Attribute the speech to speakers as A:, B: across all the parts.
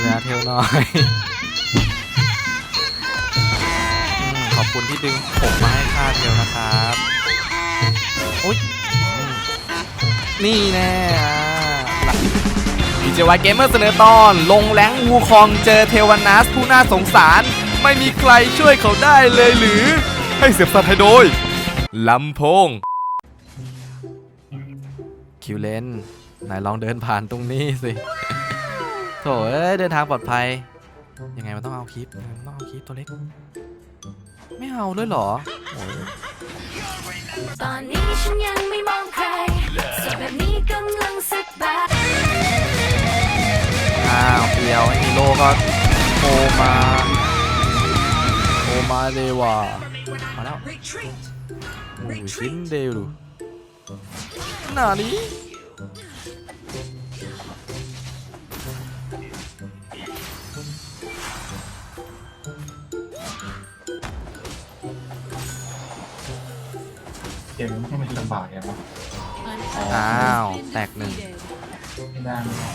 A: ดูแลเทลน่อย ขอบคุณที่ดึงผมมาให้ค่าเทลนะครับอุ้ยนี่แน่อะดีเจวายเกมเมอร์เสนอตอน ลงแรงวูคองเจอเทวานัสผู้น่าสงสาร ไม่มีใครช่วยเขาได้เลยหรือ ให้เสียบสัตว์ให้โดย ลำโพง คิวเลนไหนลองเดินผ่านตรงนี้สิ โถเอ้ยเดินทางปลอดภัย ยังไงมันต้องเอาคลิปยังไงมันต้องเอาคลิปตัวเล็ก ไม่เอาด้วยเหรอโอ้ย
B: ตอนนี้ฉันยังไม่มองใครสดแบบนี้กำลังสบาย
A: อ้าวเดียวไอ้ฮีโร่ก็โผล่มาโผล่มาเลยว่ะมาแล้วโอ้ยชินเดลูหน้านี้
C: มมันให้มันลำบากไงวะ
A: อ้าว แตกหนึ่ง
C: ไม่ได้ไม่ได้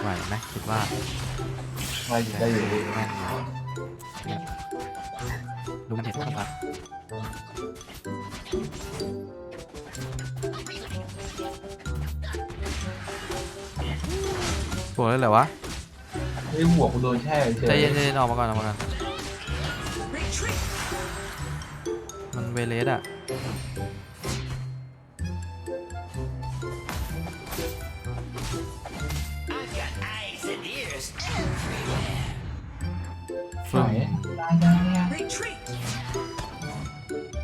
A: ไหวไหมคิดว่า
C: ไล่อยู่ได้อยู่ดี
A: แม่นอยู่ดูมันเห็นครับปวดเลยเหรอวะ
C: เฮ้ยหัวกูโดนแช่เฉย
A: ใจเย็นๆออกมาก่อนออกมาก่อนมันเวเลสอะฟึ่
C: ไหน
A: ม
C: ได้ได้เนี่ย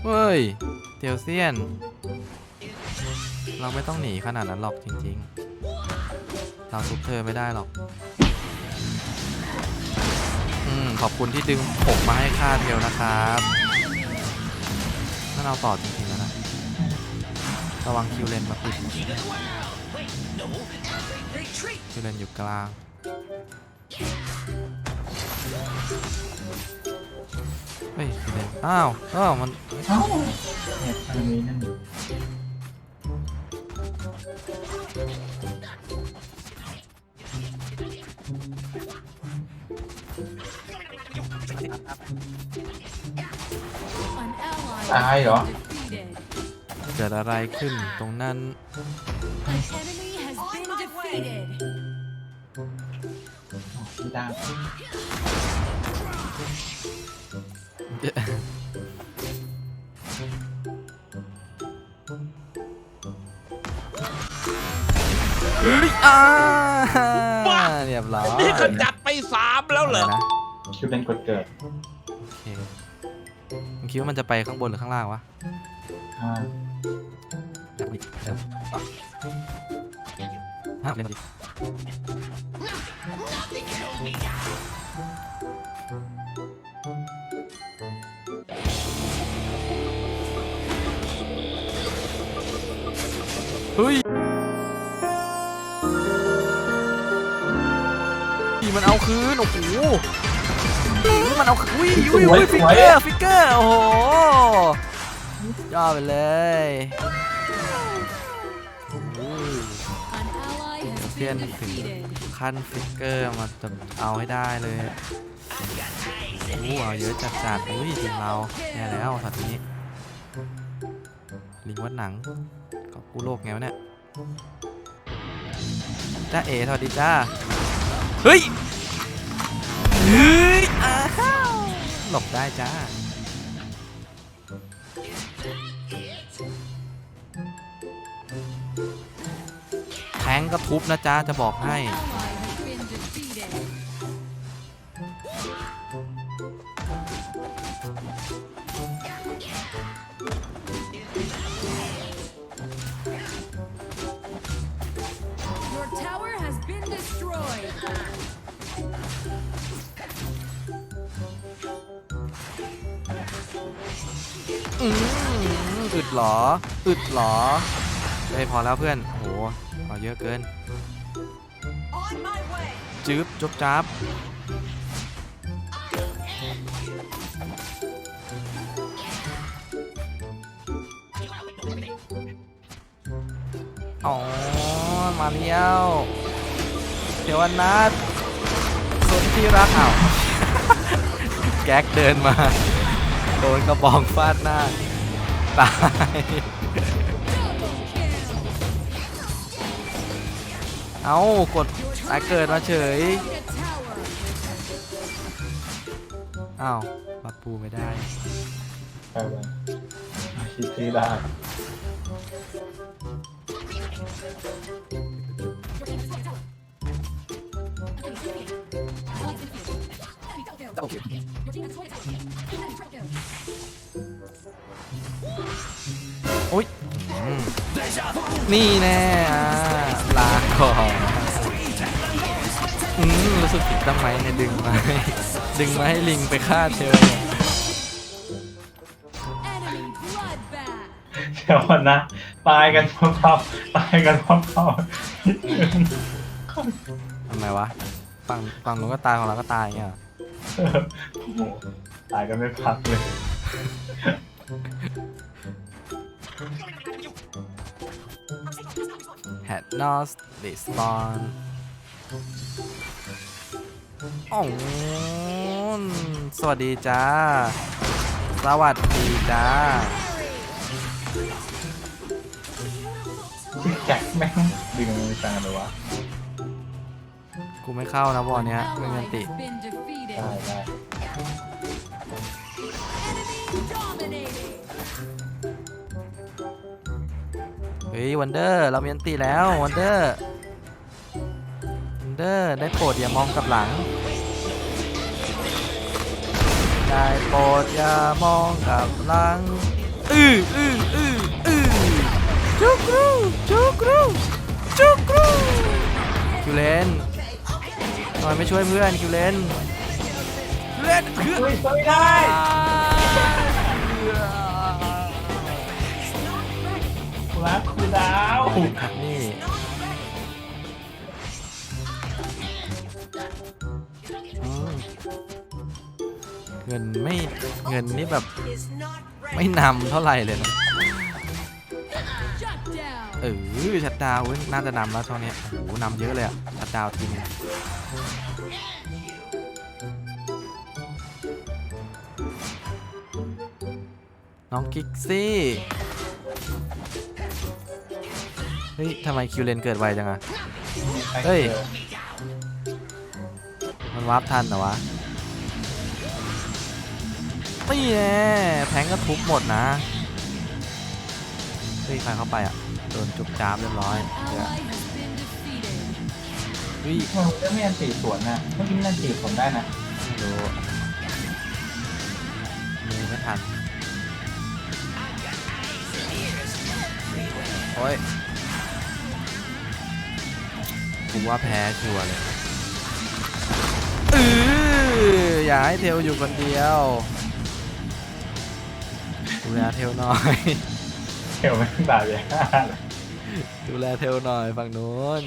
A: เฮ้ยเตียวเซียน เราไม่ต้องหนีขนาดนั้นหรอกจริงๆ เราทุบเธอไม่ได้หรอกอืม ขอบคุณที่ดึงผมมาให้ค่าเทลนะครับนั่นเราต่อจริงๆแล้วนะระวังคิวเลนมาปิดคิวเลนอยู่กลางเฮ้ยคิวเลนอ้าวอ้าวมัน
C: เอ้าเนี่ยทางนี้ นั่นตายเหรอ
A: เกิดอะไรขึ้นตรงนั้น
C: ไม่ได้
A: อ่าเรียบร้อย
D: นี่ขจัดไปสามแล้วเหรอ
A: นะ
C: คิวเป็นกดเกิด
A: โอเคมึงคิดว่ามันจะไปข้างบนหรือข้างล่างวะ
C: อ่า
A: เดี๋ยวดิเดี๋ยวห้ามเล่นดิเฮ้ยมันเอาคืน โอ้โห มันเอาคืนอุ้ยอุ้ยอุ้ยฟิกเกอร์ฟิกเกอร์โอ้โหยอดไปเลยเพี้ยนถึงขั้นฟิกเกอร์มาจะเอาให้ได้เลยโอ้เอาเยอะจัดจัดๆอุ้ยทีมเราแย่แล้วสัตว์นี้ ลิงวัดหนังก็กู้โลกไงวะเนี่ยจ้าเอ๋สวัสดีจ้า เฮ้ยเฮ้ ยอ้าวหลบได้จ้า แทงก็ทุบนะจ้าจะบอกให้
B: Your tower has been destroyed.
A: อืมอึดเหรอ อึดเหรอเฮ้ยพอแล้วเพื่อน โอ้โหเอเยอะเกินจืบจบจับอ๋อ มาเลี้ยวเทวนัทสุด ที่รักอ้าวแก๊กเดินมา โดนกระบองฟาดหน้า ตาย เอากดตายเกิดมาเฉย อ้าวมาปูไม่ได้
C: ไปเลยคิดที่ได้
A: อุ้ยอืมนี่แน่อะลาก่อนอืมรู้สึกผิดตั้งไหมเนี่ยดึงมาให้ดึงมาให้ลิงไปฆ่าเธอเนี่ย
B: Enemy bloodbath.
C: เดี๋ยวก่อนนะ ตายกันพร้อมๆตายกันพร้อมๆนิดนึง
A: ทำไมวะฝั่งฝั่งนู้นก็ตายของเราก็ตายอย่างเงี้ยเหรอ
C: โอ้โหตายกันไม่พักเลย
A: แฮดนอสดิสปอนอ๋อสวัสดีจ้า สวัสดีจ้า
C: ซิกแจ็คแม่งดึงมือจังเลยวะ
A: กูไม่เข้านะบอลเนี้ยไม่
B: Ally
A: งันติ
B: has been defeated.
C: ได้ได้
A: เฮ้ยวันเดอร์เรามีอันติแล้ววันเดอร์วันเดอร์ได้โปรดอย่ามองกลับหลัง ได้โปรดอย่ามองกลับหลังอืออืออืออือจุกรูจุกรูจุกรูคิวเลนทำไมไม่ช่วยเพื่อนคิวเลน เลนเพื่อน
C: อุ้ยช่วยได้ รักคือดาว
A: ครับนี่อืมเงินไม่เงินนี่แบบไม่นำเท่าไหร่เลยนะ
B: Shut down.
A: เออชัดดาวน์เว้ยน่าจะนำแล้วช่องเนี้ยโอ้โหนำเยอะเลยอะชัดดาวน์ทีม น้องกิกซี่ เฮ้ยทำไมคิวเลนเกิดไวจังอะเฮ้ย มันวาร์ปทันเหรอวะนี่แน่แทงก็ทุบหมดนะ เฮ้ยใครเข้าไปอะ โดนจุบจ้าบเรียบร้อยเดี๋ยว
B: Ally has been defeated.
A: เฮ้ย
C: มันก็ไม่อันตีสวนนะเมื่อกี้มันอันตีผมได้นะ
A: ไม่รู้มือไม่ทัน อ้ยกูว่าแพ้ชัวร์เลยเอออย่าให้เทลอยู่คนเดียวดูแลเทลหน่อย
C: เดี๋ยวไม่งตายไปห้าเลย
A: ดูแลเทลหน่อยฝั่งนู้น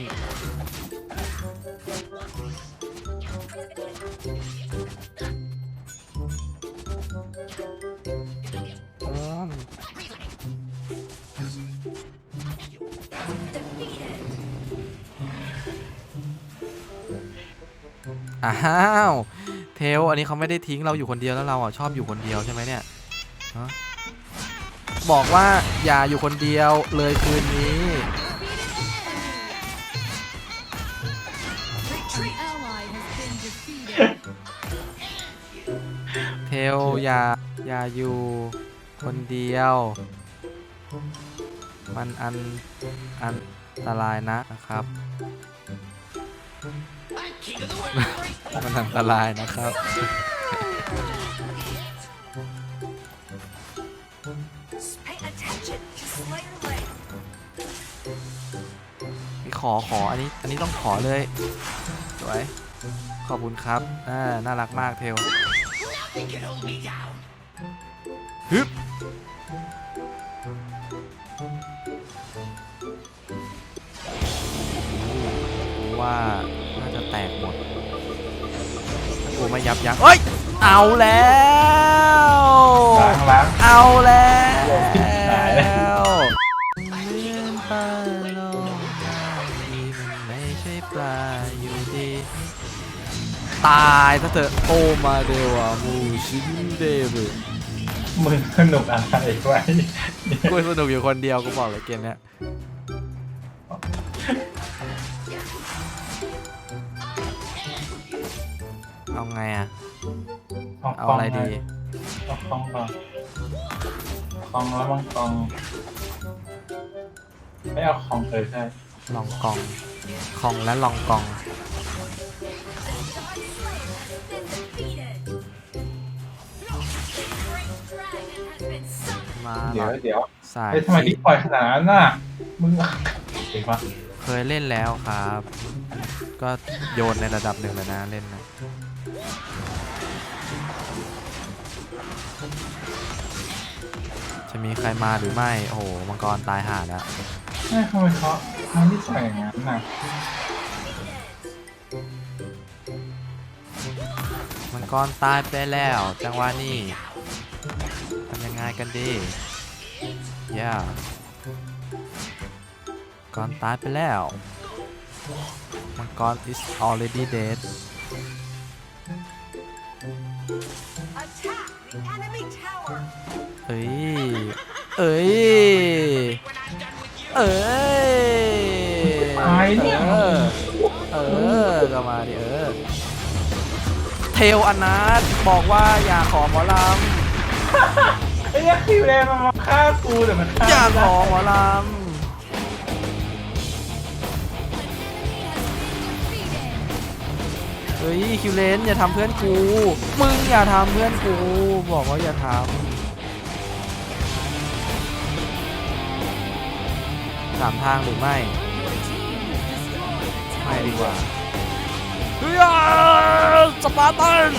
A: อ้าวเทลอันนี้เขาไม่ได้ทิ้งเราอยู่คนเดียวแล้วเราอะชอบอยู่คนเดียวใช่ไหมเนี่ยฮะบอกว่าอย่าอยู่คนเดียวเลยคืนนี้
B: Ally has been defeated.
A: เทลอย่าอย่าอยู่คนเดียว มันอันอันตรายนะนะครับ มันอันตรายนะครับ
B: Pay attention to Slayer Lane.
A: ขอขออันนี้ อันนี้ต้องขอเลย สวย ขอบคุณครับ อ่า น่ารักมากเทลฮึบกูว่า มายับยั้เอ้ย เอาแล้วเอาแล้ว
C: ตายล้ว
A: ลืปลาลมไม่ใช่ปลาอยู่ดี ตายถ้าเธอโอมาเดวามูชินเดบุ
C: มึงสนุกอะไรไว้
A: กูสนุกอยู่คนเดียวกูบอกเลยเกมเนี้ย เอาไงอะเอาอะไรดี
C: เอาคลองก่อนคลองแล้วมังกองไม่เอาคลองเออใช่
A: ลองกองคองและลองกอง มา
C: เดี๋ยว
A: ละ
C: เดี๋ยว
A: สาย
C: เฮ้ยทำไมที่ปล่อยขนาดนั้นน่ะมึงเก่งปะ
A: เคยเล่นแล้วครับ ก็โยนในระดับหนึ่งแล้วนะเล่นนะ จะมีใครมาหรือไม่ โอ้โห มังกรตายห่าแล้ว
C: ไม่ทำไมเขาทำที่ใส่อย่างนั้นน่ะ
A: มังกรตายไปแล้ว จังหวะนี้ทำยังไงกันดีย่ามังกรตายไปแล้ว มังกร is already dead เอ้ย เอ้ย
C: ตายเนี่ย
A: เออเออก็มาดิเออ เทลอนาถบอกว่าอย่าขอหมอล
C: ไอ้ยักษ์คิวแรงมันมาฆ่ากูแต่มันฆ่าำ
A: อย่า
C: ไม่
A: ข
C: ได้
A: อหมอลำเฮ้ยคิวเลนอย่าทำเพื่อนกู มึงอย่าทำเพื่อนกู บอกว่าอย่าทำ สามทางหรือไม่ ไม่ดีกว่าเฮ้ยสปาร์ตัน